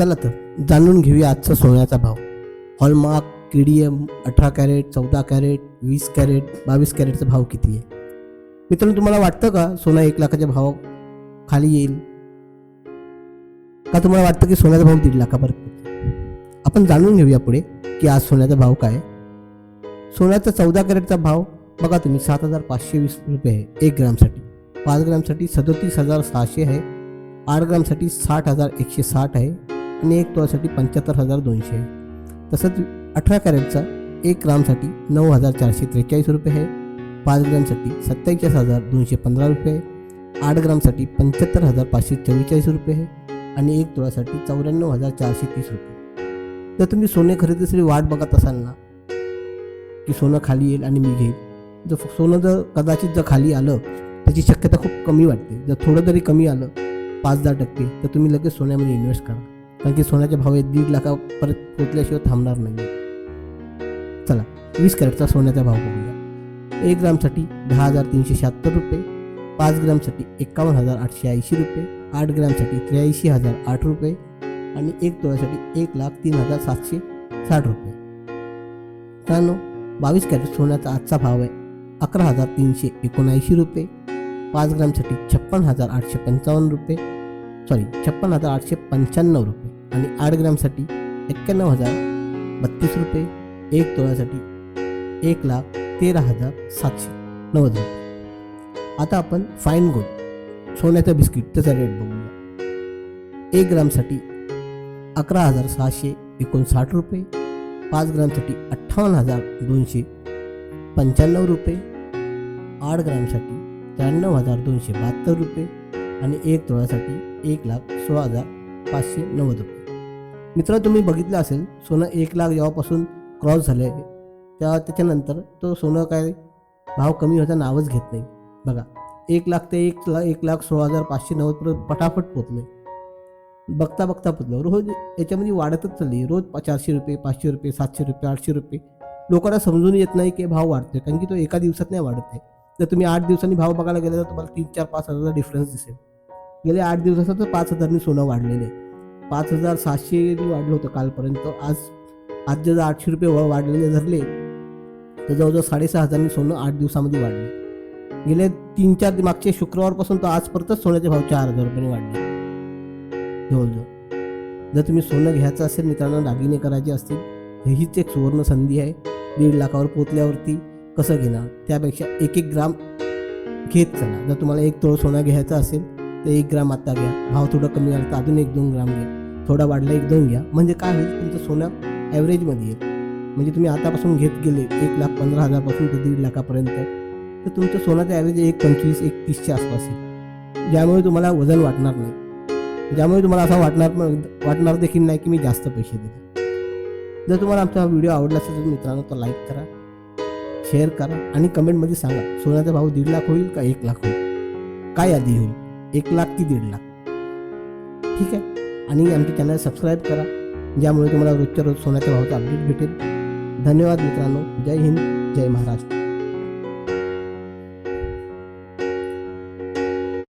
चला तर जाणून घेऊया आजचा सोन्याचा भाव. हॉलमार्क के डी एम अठरा कॅरेट चौदा कॅरेट वीस कॅरेट बावीस कॅरेटचा भाव किती आहे? मित्रांनो तुम्हाला वाटतं का सोना एक लाखाच्या भाव खाली येईल? का तुम्हाला वाटतं की सोन्याचा भाव दीड लाखापर्यंत आपण जाणून घेऊया पुढे की आज सोन्याचा भाव काय आहे. सोन्याचा चौदा कॅरेटचा भाव बघा तुम्ही सात हजार पाचशे वीस रुपये आहे एक ग्रामसाठी. पाच ग्रामसाठी सदोतीस हजार सहाशे आहे आठ ग्रामसाठी साठ हजार एकशे साठ आहे आणि एक तोळ्यासाठी पंच्याहत्तर हजार दोनशे. तसंच अठरा कॅरेटचा एक ग्रामसाठी नऊ हजार चारशे त्रेचाळीस रुपये आहे. पाच ग्रामसाठी सत्तेचाळीस हजार दोनशे पंधरा रुपये आठ ग्रामसाठी पंच्याहत्तर हजार पाचशे चव्वेचाळीस रुपये आहे आणि एक तोळ्यासाठी चौऱ्याण्णव हजार चारशे तीस रुपये जर तुम्ही सोने खरेदीसाठी वाट बघत असाल ना की सोनं खाली येईल आणि मी घेईल. जर सोनं जर कदाचित जर खाली आलं त्याची शक्यता खूप कमी वाटते. जर थोडं जरी कमी आलं पाच दहा टक्के तर तुम्ही लगेच सोन्यामध्ये इन्व्हेस्ट करा. कारण की सोन्याचे भाव हे दीड लाखापर्यंत पोचल्याशिवाय थांबणार नाही. चला वीस कॅरेटचा सोन्याचा भाव बघूया. एक ग्रामसाठी दहा हजार तीनशे शहात्तर रुपये पाच ग्रामसाठी एकावन्न हजार आठशे ऐंशी रुपये आठ ग्रामसाठी त्र्याऐंशी हजार आठ रुपये आणि एक तोळ्यासाठी एक लाख तीन हजार सातशे साठ रुपये. मित्रांनो बावीस कॅरेट सोन्याचा आजचा भाव आहे अकरा हजार तीनशे एकोणऐंशी रुपये पाच ग्रामसाठी छप्पन हजार आठशे पंचावन्न रुपये सॉरी छप्पन हजार आठशे पंच्याण्णव रुपये. आणि आठ ग्रामसाठी एक्क्याण्णव हजार बत्तीस रुपये एक तोळ्यासाठी एक लाख तेरा हजार सातशे नव्वद रुपये. आता आपण फाईन गोल्ड सोन्याचं बिस्किट त्याचा रेट बघूया. एक ग्रामसाठी अकरा हजार सहाशे एकोणसाठ रुपये पाच ग्रामसाठी अठ्ठावन्न हजार दोनशे पंच्याण्णव रुपये आठ ग्रामसाठी त्र्याण्णव हजार दोनशे बहात्तर रुपये आणि एक तोळ्यासाठी एक लाख सोळा हजार पाचशे नव्वद रुपये. मित्र तुम्ही बघितलं असेल सोनं एक लाख जेव्हापासून क्रॉस झालं आहे तेव्हा त्याच्यानंतर तो सोनं काय भाव कमी होता नावच घेत नाही. बघा एक लाख ते एक ला एक लाख सोळा हजार पाचशे नव्वदपर्यंत पटापट पोचलं बघता बघता पोचलं. रोज याच्यामध्ये वाढतच चालली रोज चारशे रुपये पाचशे रुपये सातशे रुपये आठशे रुपये. लोकांना समजून येत नाही की भाव वाढतोय कारण की तो एका दिवसात नाही वाढत आहे. जर तुम्ही आठ दिवसांनी भाव बघायला गेला तर तुम्हाला तीन चार पाच हजारचा डिफरन्स दिसेल. गेल्या आठ दिवसाचा तर पाच हजारनी सोनं वाढलेलं आहे. पाच हजार सातशे वाढलं होतं कालपर्यंत. आज आज जर आठशे रुपये वाढलेले धरले तर जवळजवळ साडेसहा हजारनी सोनं आठ दिवसामध्ये वाढले. गेले तीन चार मागच्या शुक्रवारपासून तर आजपर्यंतच सोन्याचे भाव चार हजार रुपयांनी वाढले. जवळजवळ. जर तुम्ही सोनं घ्यायचं असेल मित्रांनो दागिने करायचे असतील तर हीच एक सुवर्ण संधी आहे. दीड लाखावर पोचल्यावरती कसं घेणार? त्यापेक्षा एक एक ग्राम घेत चला. जर तुम्हाला एक तोळ सोनं घ्यायचा असेल तर एक ग्राम आता घ्या. भाव थोडं कमी झाला तर अजून एक दोन ग्राम घ्या. थोडा वाढला एक दोन घ्या. म्हणजे काय होईल? तुमचं सोनं ॲव्हरेजमध्ये येईल. म्हणजे तुम्ही आतापासून घेत गेले एक लाख पंधरा हजारपासून ते दीड लाखापर्यंत तर तुमचं सोन्याचं ॲव्हरेज एक पंचवीस एक तीसच्या आसपास येईल. ज्यामुळे तुम्हाला वजन वाटणार नाही. ज्यामुळे तुम्हाला असं वाटणार वाटणार देखील नाही की मी जास्त पैसे दिले. जर तुम्हाला आमचा व्हिडिओ आवडला असेल तर मित्रांनो तो लाईक करा शेअर करा आणि कमेंटमध्ये सांगा सोन्याचा भाव दीड लाख होईल का एक लाख होईल? काय आधी होईल? एक लाख की दीड लाख. ठीक आहे? आणि आमच्या चॅनल सबस्क्राईब करा. ज्यामुळे तुम्हाला रोजच्या रोज सोन्याच्या भावाचा अपडेट भेटेल. धन्यवाद मित्रांनो. जय हिंद. जय महाराष्ट्र.